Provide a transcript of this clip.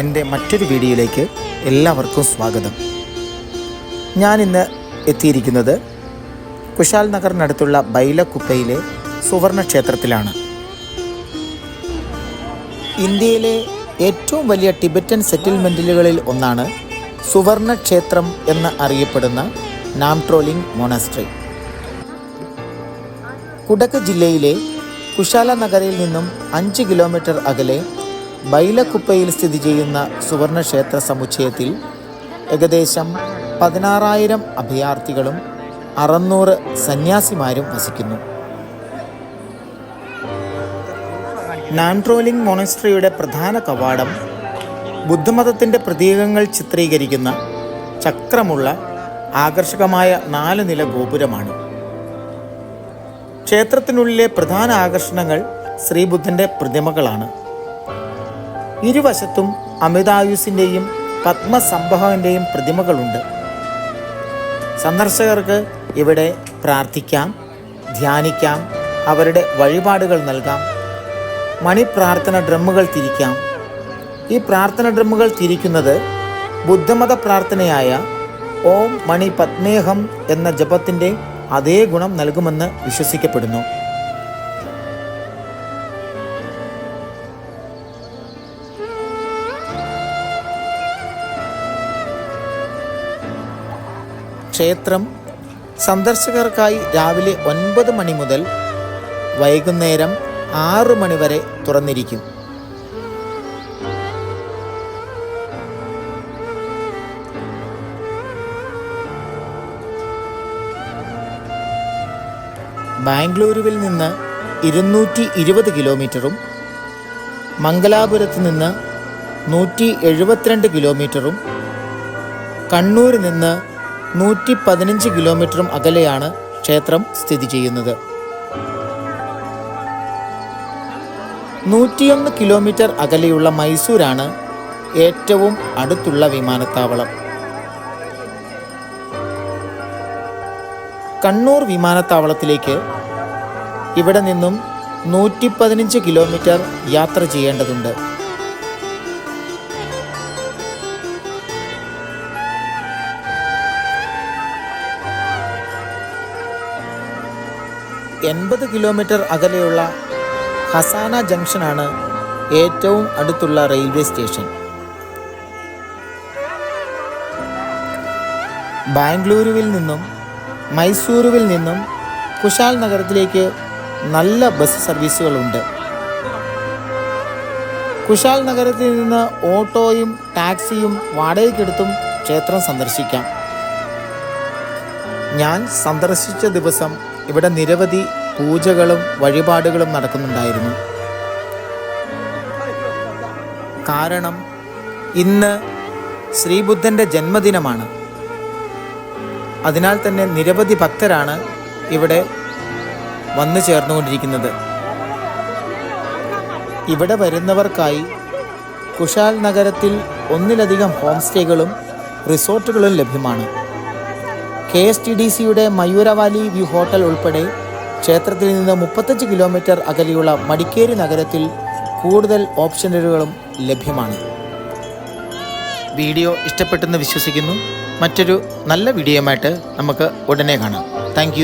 എന്റെ മറ്റൊരു വീഡിയോയിലേക്ക് എല്ലാവർക്കും സ്വാഗതം. ഞാൻ ഇന്ന് എത്തിയിരിക്കുന്നത് കുശാൽ നഗറിനടുത്തുള്ള ബൈലക്കുപ്പയിലെ സുവർണ ക്ഷേത്രത്തിലാണ് ഇന്ത്യയിലെ ഏറ്റവും വലിയ ടിബറ്റൻ സെറ്റിൽമെന്റുകളിൽ ഒന്നാണ് സുവർണ ക്ഷേത്രം എന്ന് അറിയപ്പെടുന്ന നാംട്രോലിംഗ് മൊണാസ്ട്രി. കുടക് ജില്ലയിലെ കുശാല നഗരയിൽ നിന്നും അഞ്ച് കിലോമീറ്റർ അകലെ ബൈലക്കുപ്പയിൽ സ്ഥിതി ചെയ്യുന്ന സുവർണക്ഷേത്ര സമുച്ചയത്തിൽ ഏകദേശം പതിനാറായിരം അഭയാർത്ഥികളും അറുന്നൂറ് സന്യാസിമാരും വസിക്കുന്നു. നാൻട്രോലിംഗ് മൊണസ്ട്രിയുടെ പ്രധാന കവാടം ബുദ്ധമതത്തിന്റെ പ്രതീകങ്ങൾ ചിത്രീകരിക്കുന്ന ചക്രമുള്ള ആകർഷകമായ നാല് നില ഗോപുരമാണ്. ക്ഷേത്രത്തിനുള്ളിലെ പ്രധാന ആകർഷണങ്ങൾ ശ്രീബുദ്ധന്റെ പ്രതിമകളാണ്. ഇരുവശത്തും അമിതായുസിന്റെയും പത്മസംഭവന്റെയും പ്രതിമകളുണ്ട്. സന്ദർശകർക്ക് ഇവിടെ പ്രാർത്ഥിക്കാം ധ്യാനിക്കാം അവരുടെ വഴിപാടുകൾ നൽകാം മണിപ്രാർത്ഥന ഡ്രമ്മുകൾ തിരിക്കാം. ഈ പ്രാർത്ഥന ഡ്രമ്മുകൾ തിരിക്കുന്നത് ബുദ്ധമത പ്രാർത്ഥനയായ ഓം മണി പത്മേഹം എന്ന ജപത്തിന്റെ അതേ ഗുണം നൽകുമെന്ന് വിശ്വസിക്കപ്പെടുന്നു. ക്ഷേത്രം സന്ദർശകർക്കായി രാവിലെ ഒൻപത് മണി മുതൽ വൈകുന്നേരം ആറ് മണി വരെ തുറന്നിരിക്കും. ബാംഗ്ലൂരുവിൽ നിന്ന് ഇരുന്നൂറ്റി ഇരുപത് കിലോമീറ്ററും മംഗലാപുരത്ത് നിന്ന് നൂറ്റി എഴുപത്തിരണ്ട് കിലോമീറ്ററും കണ്ണൂരിൽ നിന്ന് നൂറ്റി പതിനഞ്ച് കിലോമീറ്ററും അകലെയാണ് ക്ഷേത്രം സ്ഥിതി ചെയ്യുന്നത്. നൂറ്റിയൊന്ന് കിലോമീറ്റർ അകലെയുള്ള മൈസൂരാണ് ഏറ്റവും അടുത്തുള്ള വിമാനത്താവളം. കണ്ണൂർ വിമാനത്താവളത്തിലേക്ക് ഇവിടെ നിന്നും നൂറ്റി പതിനഞ്ച് കിലോമീറ്റർ യാത്ര ചെയ്യേണ്ടതുണ്ട്. എൺപത് കിലോമീറ്റർ അകലെയുള്ള ഹസാന ജംഗ്ഷനാണ് ഏറ്റവും അടുത്തുള്ള റെയിൽവേ സ്റ്റേഷൻ. ബാംഗ്ലൂരുവിൽ നിന്നും മൈസൂരുവിൽ നിന്നും കുശാൽ നഗരത്തിലേക്ക് നല്ല ബസ് സർവീസുകളുണ്ട്. കുശാൽ നഗരത്തിൽ നിന്ന് ഓട്ടോയും ടാക്സിയും വാടകയ്ക്കെടുത്തും ക്ഷേത്രം സന്ദർശിക്കാം. ഞാൻ സന്ദർശിച്ച ദിവസം ഇവിടെ നിരവധി പൂജകളും വഴിപാടുകളും നടക്കുന്നുണ്ടായിരുന്നു. കാരണം ഇന്ന് ശ്രീബുദ്ധന്റെ ജന്മദിനമാണ്. അതിനാൽ തന്നെ നിരവധി ഭക്തരാണ് ഇവിടെ വന്നു ചേർന്നുകൊണ്ടിരിക്കുന്നത്. ഇവിടെ വരുന്നവർക്കായി കുശാൽ നഗരത്തിൽ ഒന്നിലധികം ഹോം സ്റ്റേകളും റിസോർട്ടുകളും ലഭ്യമാണ്. കെ എസ് ടി ഡി സിയുടെ മയൂരവാലി വ്യൂ ഹോട്ടൽ ഉൾപ്പെടെ ക്ഷേത്രത്തിൽ നിന്ന് മുപ്പത്തഞ്ച് കിലോമീറ്റർ അകലെയുള്ള മടിക്കേരി നഗരത്തിൽ കൂടുതൽ ഓപ്ഷനുകളും ലഭ്യമാണ്. വീഡിയോ ഇഷ്ടപ്പെട്ടെന്ന് വിശ്വസിക്കുന്നു. മറ്റൊരു നല്ല വീഡിയോയുമായിട്ട് നമുക്ക് ഉടനെ കാണാം. താങ്ക്